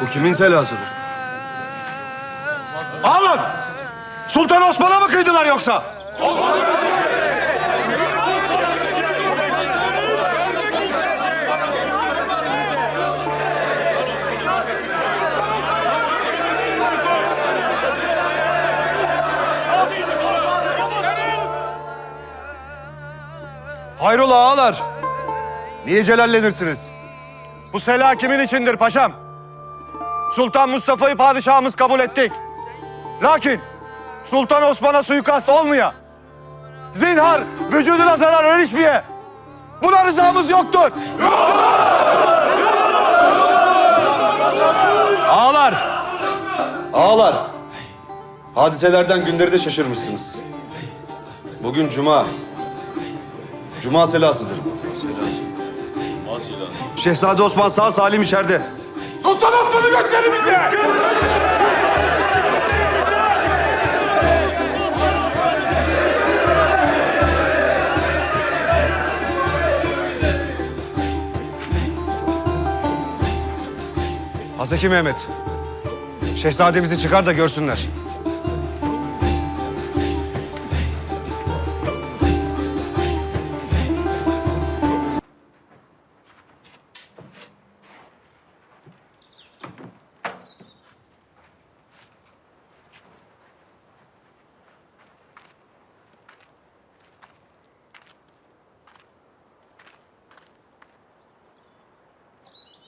Bu kimin selasıdır? Ağlar! Sultan Osman'a mı kıydılar yoksa? Hayrola ağalar? Niye celallenirsiniz? Bu sela kimin içindir paşam? Sultan Mustafa'yı padişahımız kabul ettik. Lakin Sultan Osman'a suikast olmaya, zinhar vücuduna zarar erişmeye buna rızamız yoktur. Ağalar! Ağalar! Hadiselerden günleri de şaşırmışsınız. Bugün cuma. Cuma selasıdır. Şehzade Osman sağ salim içeride. Sultan Osman'ı gösterin bize! Hazreti Mehmet. Şehzademizi çıkar da görsünler.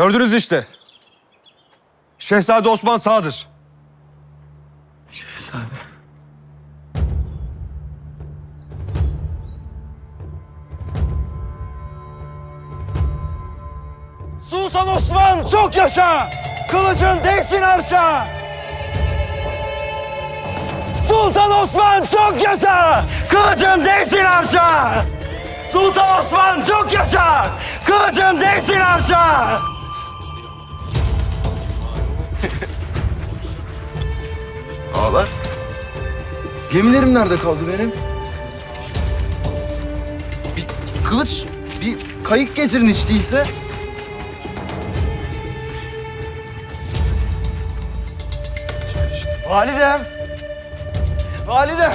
Gördünüz işte. Şehzade Osman sağdır. Sultan Osman çok yaşa! Kılıcın değsin arşa! Sultan Osman çok yaşa! Kılıcın değsin arşa! Sultan Osman çok yaşa! Kılıcın değsin arşa! Ağlar. Gemilerim nerede kaldı benim? Bir kılıç, bir kayık getirin hiç değilse. Validem. Validem.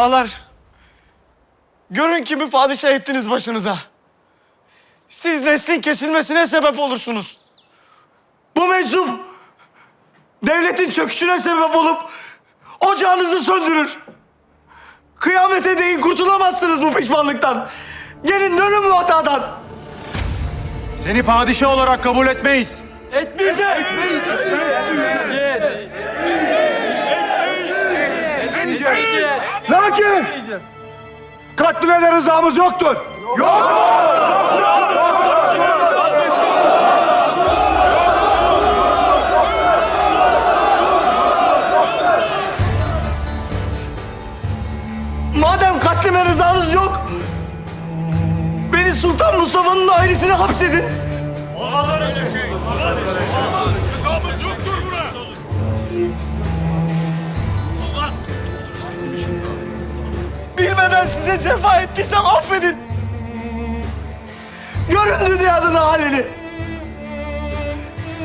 Ağalar, görün kimi padişah ettiniz başınıza. Siz neslin kesilmesine sebep olursunuz. Bu meczup devletin çöküşüne sebep olup ocağınızı söndürür. Kıyamete değin kurtulamazsınız bu pişmanlıktan. Gelin dönün bu hatadan. Seni padişah olarak kabul etmeyiz. Etmeyeceğiz! Lakin katline rızamız yoktur. Madem katlime rızanız yok, beni Sultan Mustafa'nın ailesine hapsedin. Rızamız yoktur buna. Bilmeden size cefa ettiysem affedin. Görün dünyanın halini.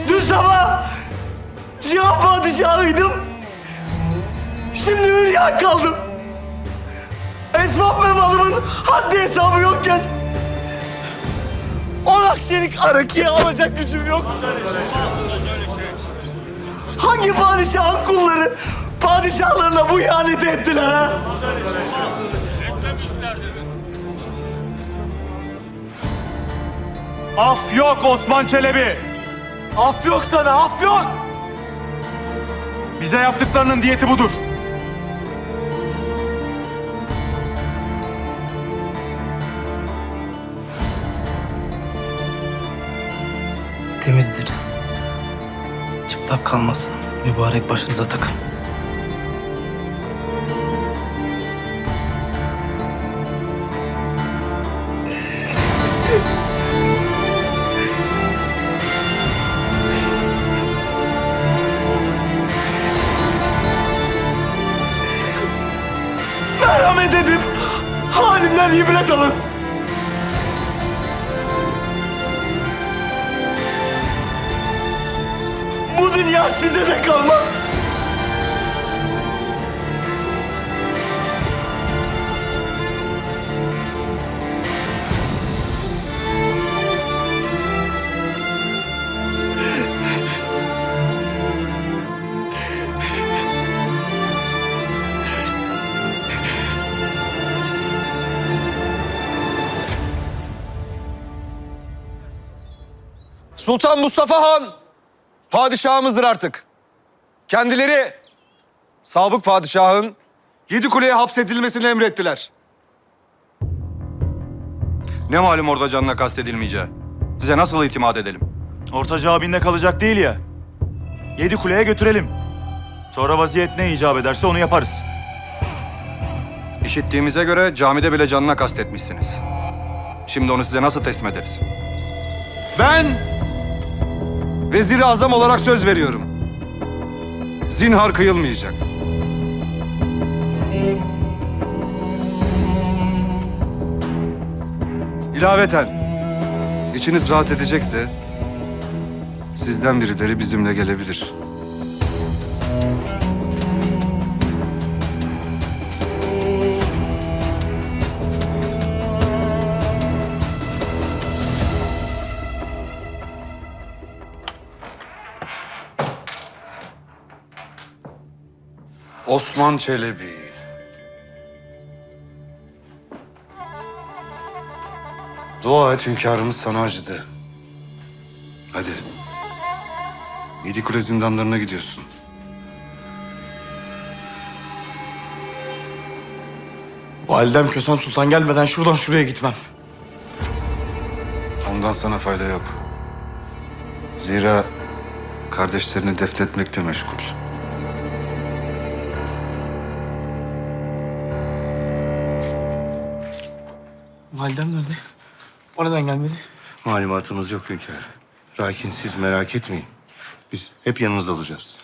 Dün sabah Cihan Padişahıydım. Şimdi hüryan kaldım. Esbab ve malımın haddi hesabı yokken on akçelik arakiye alacak gücüm yok. Hangi padişahın kulları padişahlarına bu ihaneti ettiler ha? Af yok Osman Çelebi. Af yok sana, af yok. Bize yaptıklarının diyeti budur. Temizdir. Çıplak kalmasın. Mübarek başınıza takın. Size de kalmaz. Sultan Mustafa Han padişahımızdır artık. Kendileri sabık padişahın yedi kuleye hapsedilmesini emrettiler. Ne malum orada canına kastedilmeyeceği. Size nasıl itimat edelim? Ortaca abinde kalacak değil ya. Yedi kuleye götürelim. Sonra vaziyet ne icap ederse onu yaparız. İşittiğimize göre camide bile canına kastetmişsiniz. Şimdi onu size nasıl teslim ederiz? Ben Vezir-i Azam olarak söz veriyorum. Zinhar kıyılmayacak. İlaveten, içiniz rahat edecekse sizden birileri bizimle gelebilir. Osman Çelebi. Dua et hünkârımız sana acıdı. Hadi. Yedikule zindanlarına gidiyorsun. Validem Kösem Sultan gelmeden şuradan şuraya gitmem. Ondan sana fayda yok. Zira kardeşlerini defnetmekle meşgul. Validem nerede? O neden gelmedi? Malumatımız yok hünkârım. Lakin siz merak etmeyin. Biz hep yanınızda olacağız.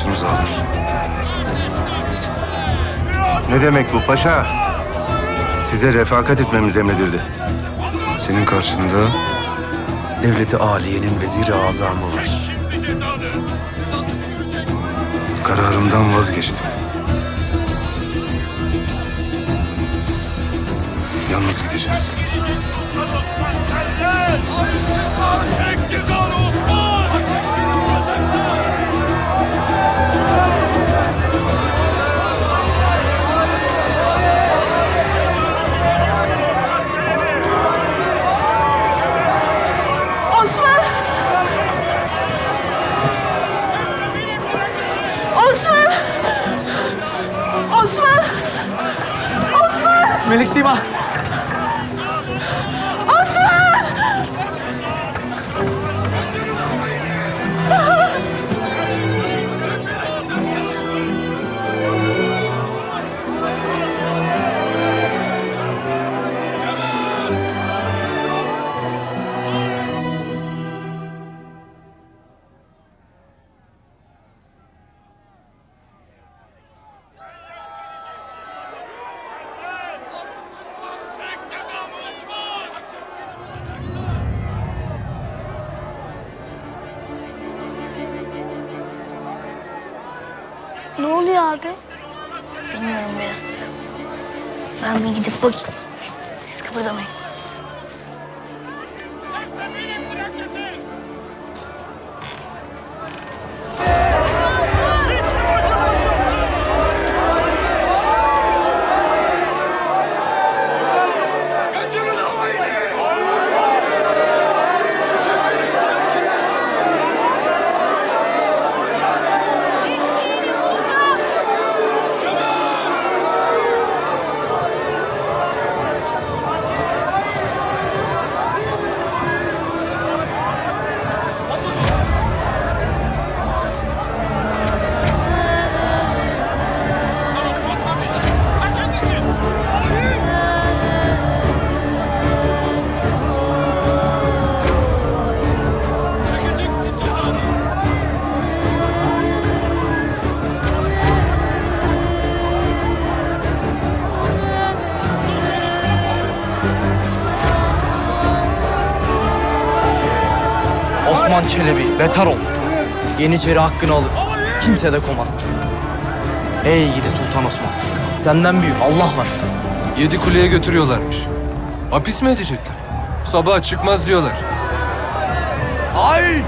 Siz kalıyorsunuz ağalar. Ne demek bu paşa? Size refakat etmemiz emredildi. Senin karşında Devleti Aliye'nin veziri azamı var. kararımdan vazgeçtim. Yalnız gideceğiz. Melik Sima. Abi? Bilmiyorum Beyazıt. Ben bir gidip bakayım. Siz kıpırdamayın. Osman Çelebi beter ol. Yeniçeri hakkını alır. Kimse de komaz. Ey gidi Sultan Osman. Senden büyük Allah var. Yedi kuleye götürüyorlarmış. Hapis mi edecekler? Sabah çıkmaz diyorlar. Ay!